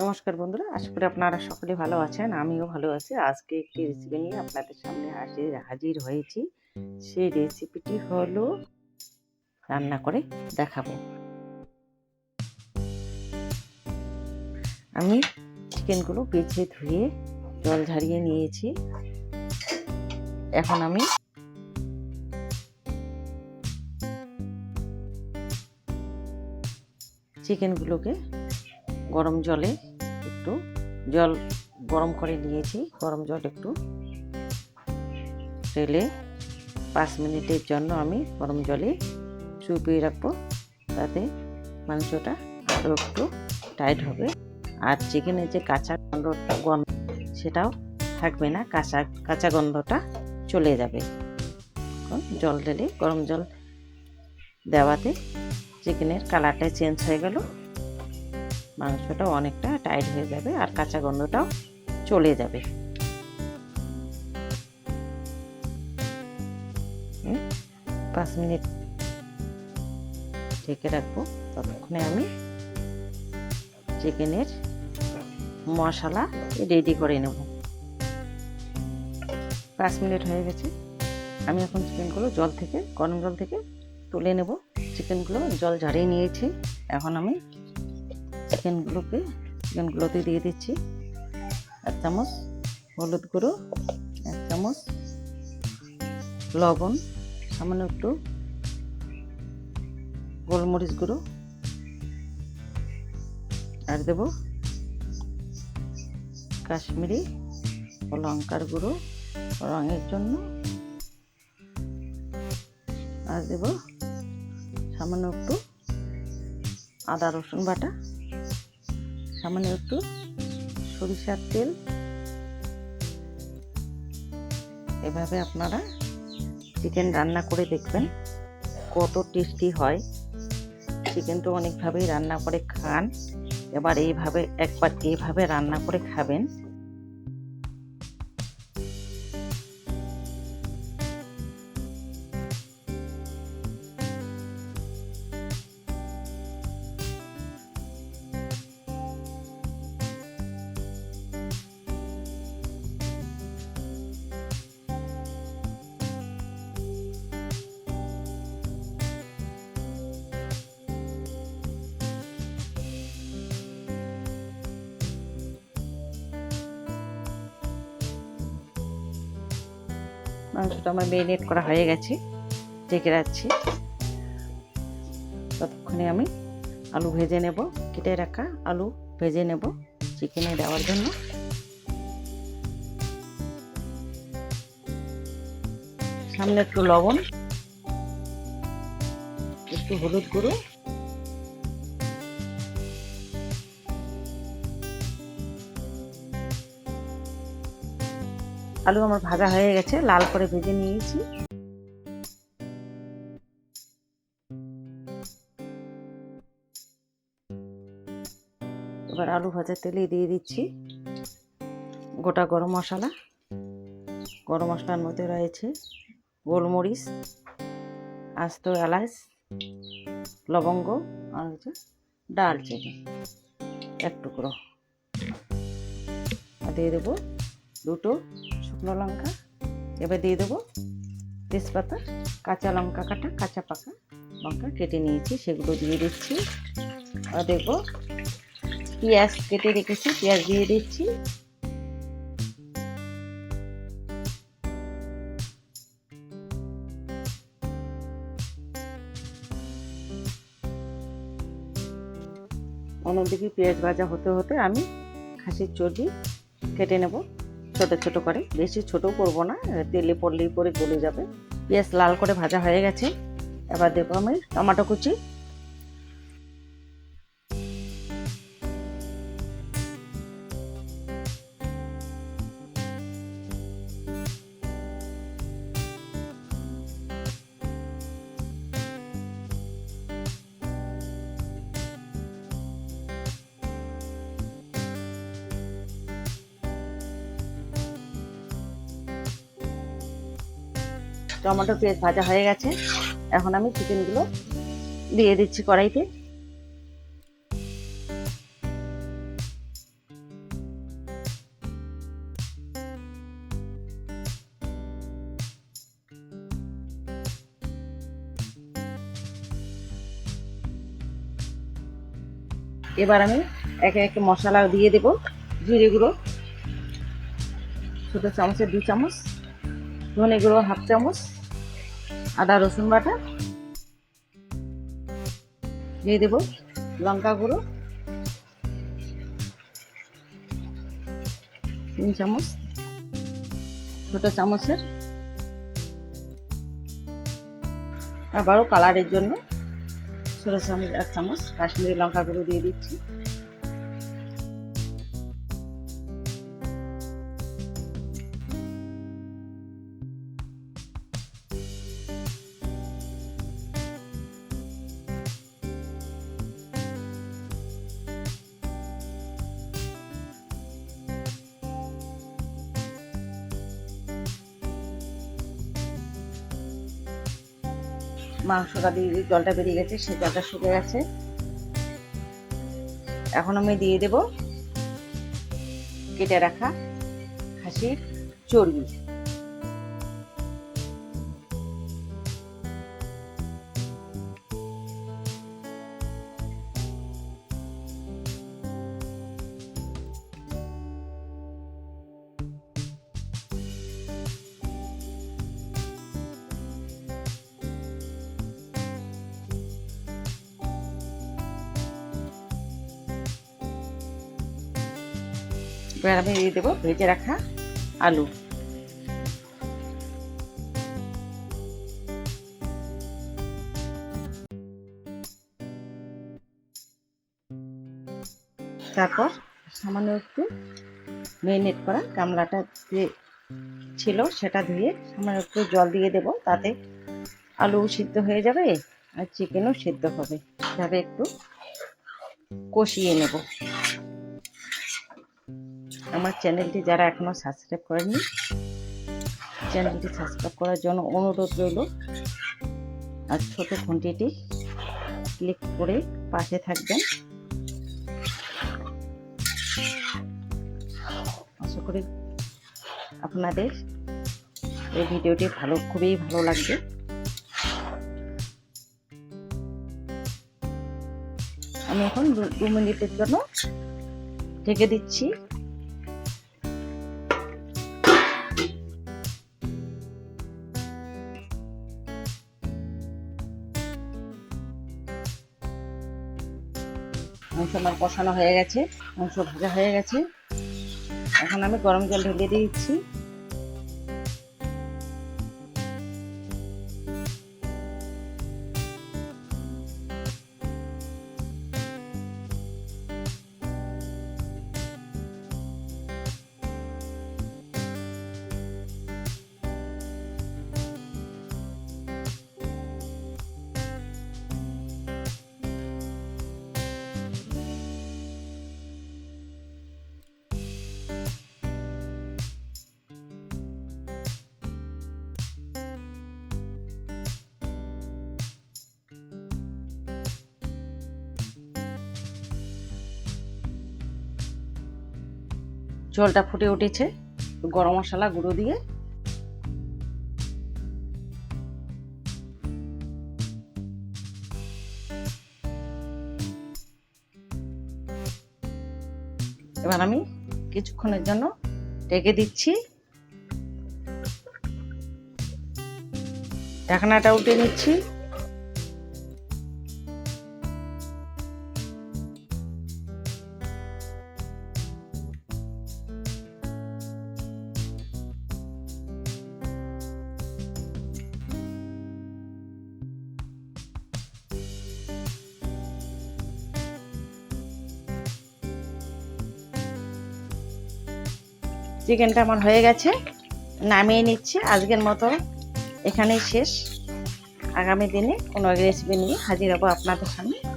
নমস্কার বন্ধুরা, আশা করি আপনারা সকলে ভালো আছেন, আমিও ভালো আছি। আজকে একটি রেসিপি নিয়ে আপনাদের সামনে হাজির হাজির হয়েছি। সেই রেসিপিটি হলো রান্না করে দেখাবো। আমি চিকেনগুলো বেছে ধুয়ে জল ঝারিয়ে নিয়েছি। এখন আমি চিকেনগুলোকে গরম জলে একটু জল গরম করে নিয়েছি। গরম জল একটু ঢেলে পাঁচ মিনিটের জন্য আমি গরম জলে চুপিয়ে রাখব। তাতে মাংসটা আরও একটু টাইট হবে। আর চিকেনের যে কাঁচা গন্ধটা গন্ধ সেটাও থাকবে না, কাঁচা কাঁচা গন্ধটা চলে যাবে। জল ঢেলে গরম জল দেওয়াতে চিকেনের কালারটা চেঞ্জ হয়ে গেল মাংসটাও অনেকটা টাইট হয়ে যাবে আর কাঁচা গন্ধটাও চলে যাবে। পাঁচ মিনিট ঢেকে রাখব। ততক্ষণে আমি চিকেনের মশলা রেডি করে নেব। পাঁচ মিনিট হয়ে গেছে। আমি এখন চিকেনগুলো জল থেকে, গরম জল থেকে তুলে নেব। চিকেনগুলো জল ঝারিয়ে নিয়েছি। এখন আমি চিকেনগুলোকে চিকেনগুলোতে দিয়ে দিচ্ছি এক চামচ হলুদ গুঁড়ো, এক চামচ লবণ, সামান্য একটু গোলমরিচ গুঁড়ো। আর দেব কাশ্মীরি ও লঙ্কার গুঁড়ো রঙের জন্য। আর দেব সামান্য একটু আদা রসুন বাটা। সামান্য একটু সরিষার তেল। এভাবে আপনারা চিকেন রান্না করে দেখবেন, কত টেস্টি হয়। চিকেন তো অনেকভাবেই রান্না করে খান। এবার এইভাবে, একবার এইভাবে রান্না করে খাবেন। মাংসটা আমার মেরিনেট করা হয়ে গেছে, ঢেকে রাখছি। ততক্ষণে আমি আলু ভেজে নেব, কেটে রাখা আলু ভেজে নেব চিকেনে দেওয়ার জন্য। সামনে একটু লবণ, একটু হলুদ গুঁড়ো আলু আমার ভাজা হয়ে গেছে, লাল করে ভেজে নিয়েছি। এবার আলু ভাজা তেলে দিয়ে দিচ্ছি গোটা গরম মশলা। গরম মশলার মধ্যে রয়েছে গোলমরিচ, আস্ত এলাচ, লবঙ্গ আর হচ্ছে ডালচিনি এক টুকরো। আর দিয়ে দেবো দুটো শুকনো লঙ্কা, এবার দিয়ে দেবো তেজপাতা, কাঁচা লঙ্কা কাটা, কাঁচা পাকা লঙ্কা কেটে নিয়েছি, সেগুলো দিয়ে দিচ্ছি। আর দেখব পেঁয়াজ কেটে রেখেছি, পেঁয়াজ দিয়ে দিচ্ছি। অন্যদিকে পেঁয়াজ ভাজা হতে হতে আমি খাসির চর্বি কেটে নেব। ছোট ছোট করে। বেশি ছোট করব না, তেলে পড়লেই পরে গলে যাবে। পেঁয়াজ লাল করে ভাজা হয়ে গেছে। এবার দেবো আমি টমাটো কুচি। টমেটো পেঁয়াজ ভাজা হয়ে গেছে। এখন আমি চিকেনগুলো দিয়ে দিচ্ছি কড়াইতে। এবার আমি একে একে মশলা দিয়ে দেব, জিরে গুঁড়ো, ছোটো চামচের দু চামচ, ধনে গুঁড়ো হাফ চামচ আদা রসুন বাটা। দিয়ে দেব লঙ্কা গুঁড়ো। তিন চামচ। ছোটো চামচের। আবারও কালারের জন্য। ছোটো চামচ এক চামচ কাশ্মীরি লঙ্কা গুঁড়ো দিয়ে দিচ্ছি। মাংসটা দিয়ে জলটা বেরিয়ে গেছে, সেই জলটা শুকে গেছে। এখন আমি দিয়ে দেব কেটে রাখা খাসির চর্বি। এবার আমি দিয়ে দেবো ভেজে রাখা আলু। তারপর সামান্য একটু মেরিনেট করা গামলাটা যে ছিল সেটা ধুয়ে সামান্য একটু জল দিয়ে দেব, তাতে আলু সিদ্ধ হয়ে যাবে আর চিকেনও সিদ্ধ হবে। তবে একটু কষিয়ে নেব। আমার চ্যানেলটি যারা এখনও সাবস্ক্রাইব করেনি চ্যানেলটি সাবস্ক্রাইব করার জন্য অনুরোধ রইল। আর ছোট ঘন্টিটি ক্লিক করে পাশে থাকবেন। আশা করি আপনাদের এই ভিডিওটি ভালো, খুবই ভালো লাগবে। আমি এখন দু- মিনিটের জন্য ঢেকে দিচ্ছি। মাংস আমার কষানো হয়ে গেছে, মাংস ভাজা হয়ে গেছে। এখন আমি গরম জল ঢেলে দিচ্ছি। ঝোলটা ফুটে উঠেছে, গরম মশলা গুঁড়ো দিয়ে। এবার আমি কিছুক্ষণের জন্য ঢেকে দিচ্ছি। ঢাকনাটা উঠে নিচ্ছি। চিকেনটা আমার হয়ে গেছে। নামিয়ে নিচ্ছে, আজকের মতো এখানেই শেষ। আগামী দিনে কোনো রেসিপি নিয়ে হাজির হব আপনাদের সামনে।